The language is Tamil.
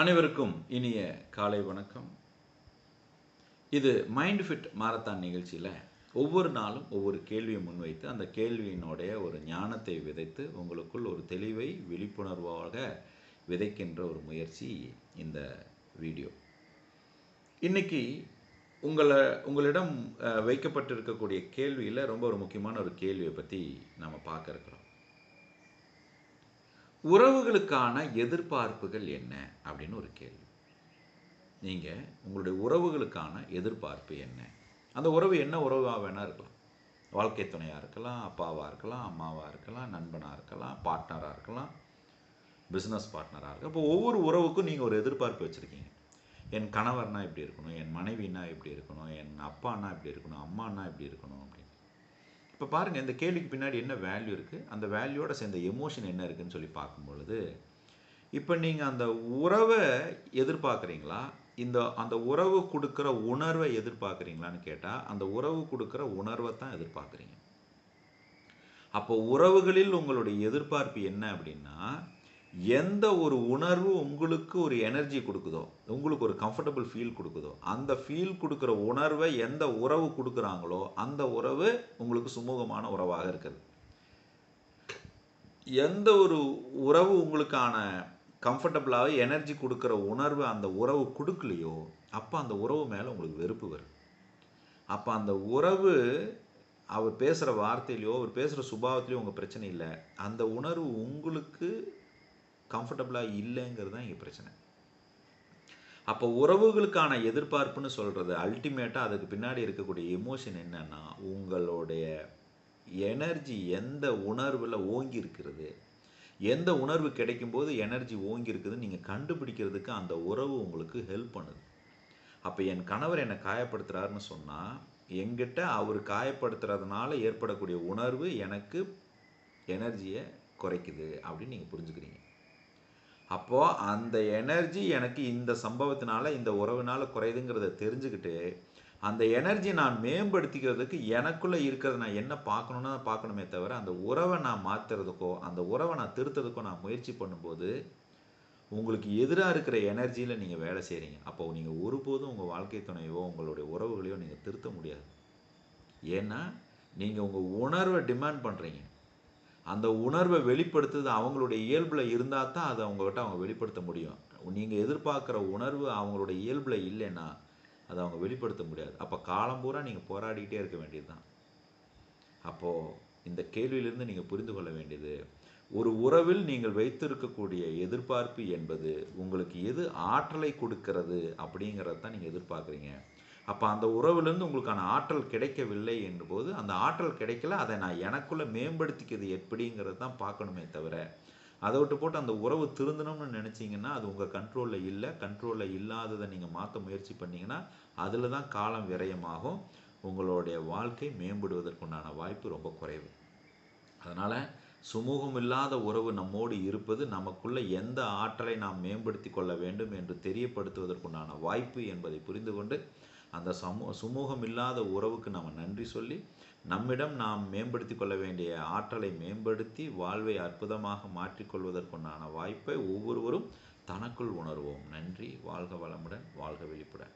அனைவருக்கும் இனிய காலை வணக்கம். இது மைண்ட் ஃபிட் மாரத்தான் நிகழ்ச்சியில் ஒவ்வொரு நாளும் ஒவ்வொரு கேள்வியை முன்வைத்து அந்த கேள்வியினுடைய ஒரு ஞானத்தை விதைத்து உங்களுக்குள் ஒரு தெளிவை விழிப்புணர்வாக விதைக்கின்ற ஒரு முயற்சி இந்த வீடியோ. இன்னைக்கு உங்களை உங்களிடம் வைக்கப்பட்டிருக்கக்கூடிய கேள்வியில் ரொம்ப ஒரு முக்கியமான ஒரு கேள்வியை பற்றி நம்ம பார்க்க இருக்கிறோம். உறவுகளுக்கான எதிர்பார்ப்புகள் என்ன அப்படின்னு ஒரு கேள்வி. நீங்கள் உங்களுடைய உறவுகளுக்கான எதிர்பார்ப்பு என்ன? அந்த உறவு என்ன உறவாக வேணால் இருக்கலாம். வாழ்க்கை துணையாக இருக்கலாம் அப்பாவாக இருக்கலாம் அம்மாவாக இருக்கலாம் நண்பனாக இருக்கலாம் பார்ட்னராக இருக்கலாம் பிஸ்னஸ் பார்ட்னராக இருக்கலாம். இப்போ ஒவ்வொரு உறவுக்கும் நீங்கள் ஒரு எதிர்பார்ப்பு வச்சுருக்கீங்க. என் கணவர்னா இப்படி இருக்கணும் என் மனைவினா இப்படி இருக்கணும் என் அப்பானா இப்படி இருக்கணும் அம்மானா இப்படி இருக்கணும் அப்படின்னு. இப்போ பாருங்கள் இந்த கேள்விக்கு பின்னாடி என்ன வேல்யூ இருக்குது அந்த வேல்யூவோட சேர்ந்த எமோஷன் என்ன இருக்குதுன்னு சொல்லி பார்க்கும் பொழுது இப்போ நீங்கள் அந்த உறவை எதிர்பார்க்குறீங்களா? இந்த அந்த உறவு கொடுக்குற உணர்வை எதிர்பார்க்குறீங்களான்னு கேட்டால் அந்த உறவு கொடுக்குற உணர்வை தான் எதிர்பார்க்குறீங்க. அப்போ உறவுகளில் உங்களுடைய எதிர்பார்ப்பு என்ன அப்படின்னா எந்த ஒரு உணர்வு உங்களுக்கு ஒரு எனர்ஜி கொடுக்குதோ உங்களுக்கு ஒரு கம்ஃபர்டபுள் ஃபீல் கொடுக்குதோ அந்த ஃபீல் கொடுக்குற உணர்வை எந்த உறவு கொடுக்குறாங்களோ அந்த உறவு உங்களுக்கு சுமூகமான உறவாக இருக்குது. எந்த ஒரு உறவு உங்களுக்கான கம்ஃபர்டபுளாக எனர்ஜி கொடுக்குற உணர்வு அந்த உறவு கொடுக்கலையோ அப்போ அந்த உறவு மேலே உங்களுக்கு வெறுப்பு வரும். அப்போ அந்த உறவு அவர் பேசுகிற வார்த்தையிலையோ அவர் பேசுகிற சுபாவத்திலையோ உங்கள் பிரச்சனை இல்லை. அந்த உணர்வு உங்களுக்கு கம்ஃபர்டபுளாக இல்லைங்கிறது தான் இங்கே பிரச்சனை. அப்போ உறவுகளுக்கான எதிர்பார்ப்புன்னு சொல்கிறது அல்டிமேட்டாக அதுக்கு பின்னாடி இருக்கக்கூடிய எமோஷன் என்னன்னா உங்களுடைய எனர்ஜி எந்த உணர்வில் ஓங்கி இருக்கிறது எந்த உணர்வு கிடைக்கும்போது எனர்ஜி ஓங்கி இருக்குதுன்னு நீங்கள் கண்டுபிடிக்கிறதுக்கு அந்த உறவு உங்களுக்கு ஹெல்ப் பண்ணுது. அப்போ என் கணவர் என்னை காயப்படுத்துகிறாருன்னு சொன்னால் எங்கிட்ட அவர் காயப்படுத்துறதுனால ஏற்படக்கூடிய உணர்வு எனக்கு எனர்ஜியை குறைக்குது அப்படின்னு நீங்கள் புரிஞ்சுக்கிறீங்க. அப்போது அந்த எனர்ஜி எனக்கு இந்த சம்பவத்தினால இந்த உறவுனால குறையுதுங்கிறத தெரிஞ்சுக்கிட்டு அந்த எனர்ஜி நான் மேம்படுத்திக்கிறதுக்கு எனக்குள்ளே இருக்கிறத நான் என்ன பார்க்கணுன்னு தான் பார்க்கணுமே தவிர அந்த உறவை நான் மாற்றுறதுக்கோ அந்த உறவை நான் திருத்துறதுக்கோ நான் முயற்சி பண்ணும்போது உங்களுக்கு எதிராக இருக்கிற எனர்ஜியில் நீங்கள் வேலை செய்கிறீங்க அப்போ நீங்கள் ஒருபோதும் உங்கள் வாழ்க்கை துணையோ உங்களுடைய உறவுகளையோ நீங்கள் திருத்த முடியாது. ஏன்னா நீங்கள் உங்கள் உணர்வை டிமாண்ட் பண்ணுறீங்க அந்த உணர்வை வெளிப்படுத்துறது அவங்களுடைய இயல்பில் இருந்தால் தான் அதை அவங்கக்கிட்ட அவங்க வெளிப்படுத்த முடியும். நீங்கள் எதிர்பார்க்குற உணர்வு அவங்களுடைய இயல்பில் இல்லைன்னா அதை அவங்க வெளிப்படுத்த முடியாது. அப்போ காலம் பூரா நீங்கள் போராடிக்கிட்டே இருக்க வேண்டியது தான். அப்போது இந்த கேள்வியிலிருந்து நீங்கள் புரிந்து கொள்ள வேண்டியது ஒரு உறவில் நீங்கள் வைத்திருக்கக்கூடிய எதிர்பார்ப்பு என்பது உங்களுக்கு எது ஆற்றலை கொடுக்கிறது அப்படிங்கிறத தான் நீங்கள் எதிர்பார்க்குறீங்க. அப்போ அந்த உறவுலேருந்து உங்களுக்கான ஆற்றல் கிடைக்கவில்லை என்போது அந்த ஆற்றல் கிடைக்கல அதை நான் எனக்குள்ளே மேம்படுத்திக்கிறது எப்படிங்கிறது தான் பார்க்கணுமே தவிர அதை விட்டு போட்டு அந்த உறவு திருந்தணும்னு நினச்சிங்கன்னா அது உங்கள் கண்ட்ரோலில் இல்லை. கண்ட்ரோலில் இல்லாததை நீங்கள் மாற்ற முயற்சி பண்ணிங்கன்னா அதில் தான் காலம் விரயமாகும். உங்களுடைய வாழ்க்கை மேம்படுவதற்குண்டான வாய்ப்பு ரொம்ப குறைவு. அதனால் சுமூகம் இல்லாத உறவு நம்மோடு இருப்பது நமக்குள்ள எந்த ஆற்றலை நாம் மேம்படுத்தி கொள்ள வேண்டும் என்று தெரியப்படுத்துவதற்குண்டான வாய்ப்பு என்பதை புரிந்து கொண்டு அந்த சமூ சுமூகம் இல்லாத உறவுக்கு நாம் நன்றி சொல்லி நம்மிடம் நாம் மேம்படுத்தி கொள்ள வேண்டிய ஆற்றலை மேம்படுத்தி வாழ்வை அற்புதமாக மாற்றிக்கொள்வதற்குண்டான வாய்ப்பை ஒவ்வொருவரும் தனக்குள் உணர்வோம். நன்றி. வாழ்க வளமுடன் வாழ்க வெளிப்புடன்.